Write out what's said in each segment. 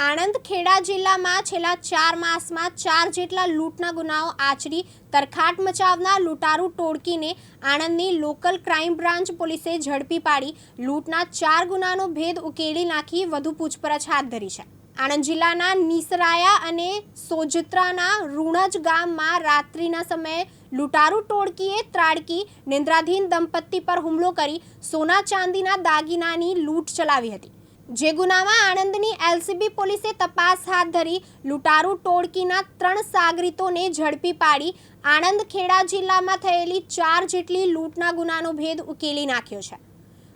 આણંદ ખેડા જિલ્લામાં છેલ્લા ચાર માસમાં ચાર જેટલા લૂંટના ગુનાઓ આચરી તરખાટ મચાવનાર લૂંટારૂ ટોળકીને આણંદની લોકલ ક્રાઇમ બ્રાન્ચ પોલીસે ઝડપી પાડી લૂંટના ચાર ગુનાનો ભેદ ઉકેલી નાખી વધુ પૂછપરછ હાથ ધરી છે. આણંદ જિલ્લાના નીસરાયા અને સોજિત્રાના રૂણજ ગામમાં રાત્રિના સમયે લૂંટારૂ ટોળકીએ ત્રાડકી, નિંદ્રાધીન દંપતી પર હુમલો કરી સોના ચાંદીના દાગીનાની લૂંટ ચલાવી હતી. જે ગુનામાં આણંદની એલસીબી પોલીસે તપાસ હાથ ધરી લૂંટારૂ ટોળકીના ત્રણ સાગરીતોને ઝડપી પાડી આણંદ ખેડા જિલ્લામાં થયેલી ચાર જેટલી લૂંટના ગુનાનો ભેદ ઉકેલી નાખ્યો છે.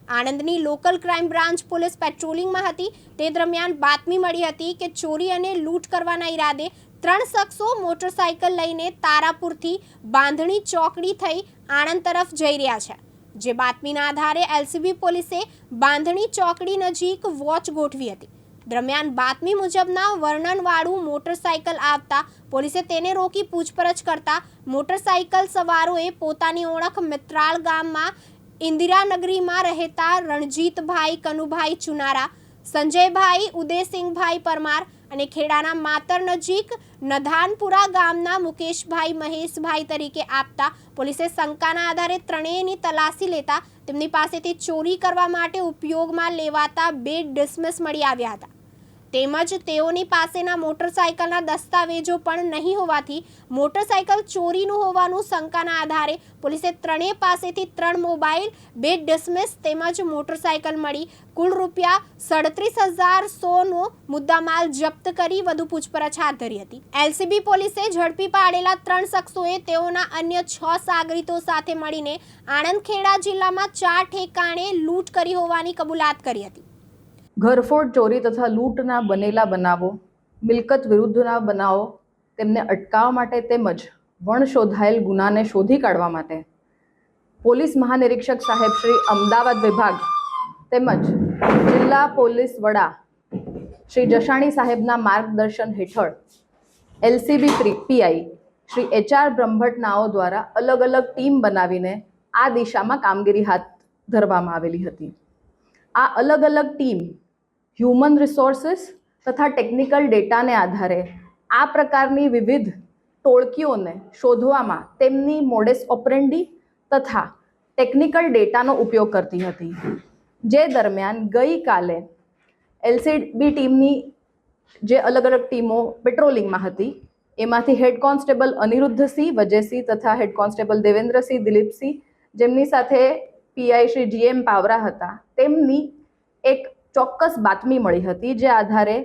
આણંદની લોકલ ક્રાઇમ બ્રાન્ચ પોલીસ પેટ્રોલિંગમાં હતી. તે દરમિયાન બાતમી મળી હતી કે ચોરી અને લૂંટ કરવાના ઈરાદે ત્રણ શખ્સો મોટરસાયકલ લઈને તારાપુરથી બાંધણી ચોકડી થઈ આણંદ તરફ જઈ રહ્યા છે. જે બાતમીના આધારે એલસીબી પોલીસે બાંધણી ચોકડી નજીક વોચ ગોઠવી હતી. દરમિયાન બાતમી મુજબના વર્ણનવાળું મોટરસાયકલ આવતા પોલીસે તેને રોકી પૂછપરછ કરતા મોટરસાયકલ સવારોએ પોતાની ઓળખ મિત્રાળ ગામમાં ઇન્દિરાનગરીમાં રહેતા રણજીતભાઈ કનુભાઈ ચુનારા, સંજયભાઈ ઉદયસિંહભાઈ પરમાર અને ખેડાના માતર નજીક નધાનપુરા ગામના મુકેશભાઈ, મહેશભાઈ તરીકે આપતા પોલીસે શંકાના આધારે ત્રણેયની તલાશી લેતા તેમની પાસેથી ચોરી કરવા માટે ઉપયોગમાં લેવાતા બે ડિસમિસ મળી આવ્યા હતા. તેમજ તેઓની પાસેના મોટરસાયકલના દસ્તાવેજો પણ નહીં હોવાથી મોટરસાયકલ ચોરીનું હોવાનું શંકાના આધારે પોલીસે ત્રણેય પાસેથી ત્રણ મોબાઈલ, બે ડિસમિસ તેમજ મોટરસાયકલ મળી. કુલ રૂપિયા સડત્રીસ હજાર સોનો મુદ્દામાલ જપ્ત કરી વધુ પૂછપરછ હાથ ધરી હતી. એલસીબી પોલીસે ઝડપી પાડેલા ત્રણ શખ્સોએ તેઓના અન્ય છ સાગરીતો સાથે મળીને આણંદ ખેડા જિલ્લામાં ચાર ઠેકાણે લૂંટ કરી હોવાની કબૂલાત કરી હતી. ઘરફોડ ચોરી તથા લૂંટના બનેલા બનાવો, મિલકત વિરુદ્ધના બનાવો, તેમને અટકાવવા માટે તેમજ વણ શોધાયેલ ગુનાને શોધી કાઢવા માટે. પોલીસ મહાનિરીક્ષક સાહેબ શ્રી અમદાવાદ વિભાગ તેમજ જિલ્લા પોલીસ વડા શ્રી જસાણી સાહેબના માર્ગદર્શન હેઠળ LCB PI Shri HR Brahmbhatt નાઓ દ્વારા અલગ અલગ ટીમ બનાવીને આ દિશામાં કામગીરી હાથ ધરવામાં આવેલી હતી. આ અલગ અલગ ટીમ હ્યુમન રિસોર્સિસ તથા ટેકનિકલ ડેટાને આધારે આ પ્રકારની વિવિધ ટોળકીઓને શોધવામાં તેમની મોડેસ ઓપરેન્ડી તથા ટેકનિકલ ડેટાનો ઉપયોગ કરતી હતી. જે દરમિયાન ગઈકાલે એલસીબી ટીમની જે અલગ અલગ ટીમો પેટ્રોલિંગમાં હતી, એમાંથી હેડ કોન્સ્ટેબલ અનિરુદ્ધસિંહ, વજયસિંહ તથા હેડ કોન્સ્ટેબલ દેવેન્દ્રસિંહ, દિલીપસિંહ જેમની સાથે પીઆઈ શ્રી જીએમ પાવરા હતા, તેમની એક ચોક્કસ બાતમી મળી હતી જે આધારે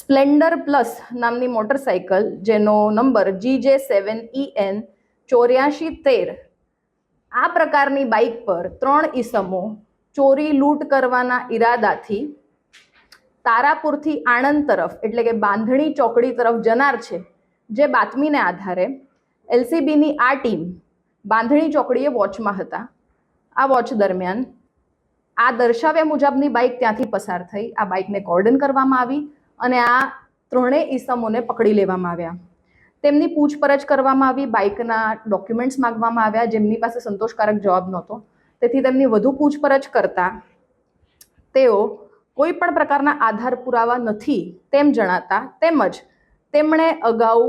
સ્પ્લેન્ડર પ્લસ નામની મોટરસાયકલ, જેનો નંબર G J seven E N ચોર્યાસી તેર, આ પ્રકારની બાઇક પર ત્રણ ઈસમો ચોરી લૂંટ કરવાના ઈરાદાથી તારાપુરથી આણંદ તરફ, એટલે કે બાંધણી ચોકડી તરફ જનાર છે. જે બાતમીને આધારે એલસીબીની આ ટીમ બાંધણી ચોકડીએ વોચમાં હતા. આ વોચ દરમિયાન આ દર્શાવ્યા મુજબની બાઇક ત્યાંથી પસાર થઈ. આ બાઇકને કોર્ડન કરવામાં આવી અને આ ત્રણેય ઈસમોને પકડી લેવામાં આવ્યા. તેમની પૂછપરછ કરવામાં આવી, બાઇકના ડોક્યુમેન્ટ્સ માગવામાં આવ્યા, જેમની પાસે સંતોષકારક જવાબ નહોતો. તેથી તેમની વધુ પૂછપરછ કરતા તેઓ કોઈ પણ પ્રકારના આધાર પુરાવા નથી તેમ જણાતા તેમજ તેમણે અગાઉ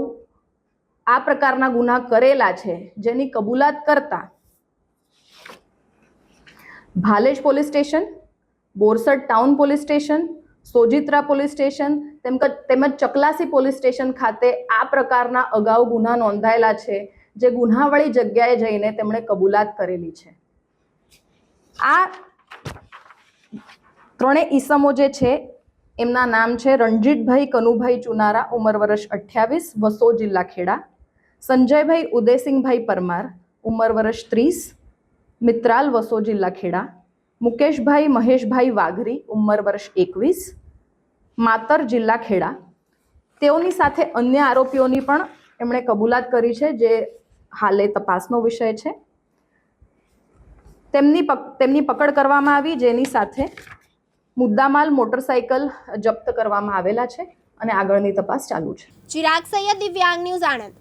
આ પ્રકારના ગુના કરેલા છે જેની કબૂલાત કરતા Bhalej police station, Borsad town police station, Sojitra police station, તેમ તેમજ ચકલાસી પોલીસ સ્ટેશન ખાતે આ પ્રકારના અગાઉ ગુના નોંધાયેલા છે, જે ગુનાવાળી જગ્યાએ જઈને તેમણે કબૂલાત કરેલી છે. આ ત્રણેય ઈસમો જે છે, એમના નામ છે રણજીતભાઈ કનુભાઈ ચુનારા, ઉંમર વર્ષ અઠ્યાવીસ, વસો જિલ્લા ખેડા, સંજયભાઈ ઉદયસિંહભાઈ પરમાર, ઉંમર વર્ષ ત્રીસ મિત્રાલ વસો જિલ્લા ખેડા, મુકેશભાઈ મહેશભાઈ વાઘરી, ઉંમર વર્ષ એકવીસ, માતર જિલ્લા ખેડા. તેઓની સાથે અન્ય આરોપીઓની પણ એમણે કબૂલાત કરી છે, જે હાલે તપાસનો વિષય છે. તેમની તેમની પકડ કરવામાં આવી, જેની સાથે મુદ્દામાલ મોટરસાયકલ જપ્ત કરવામાં આવેલા છે અને આગળની તપાસ ચાલુ છે. ચિરાગ સૈયદ દિવ્યાંગ ન્યૂઝ આણંદ.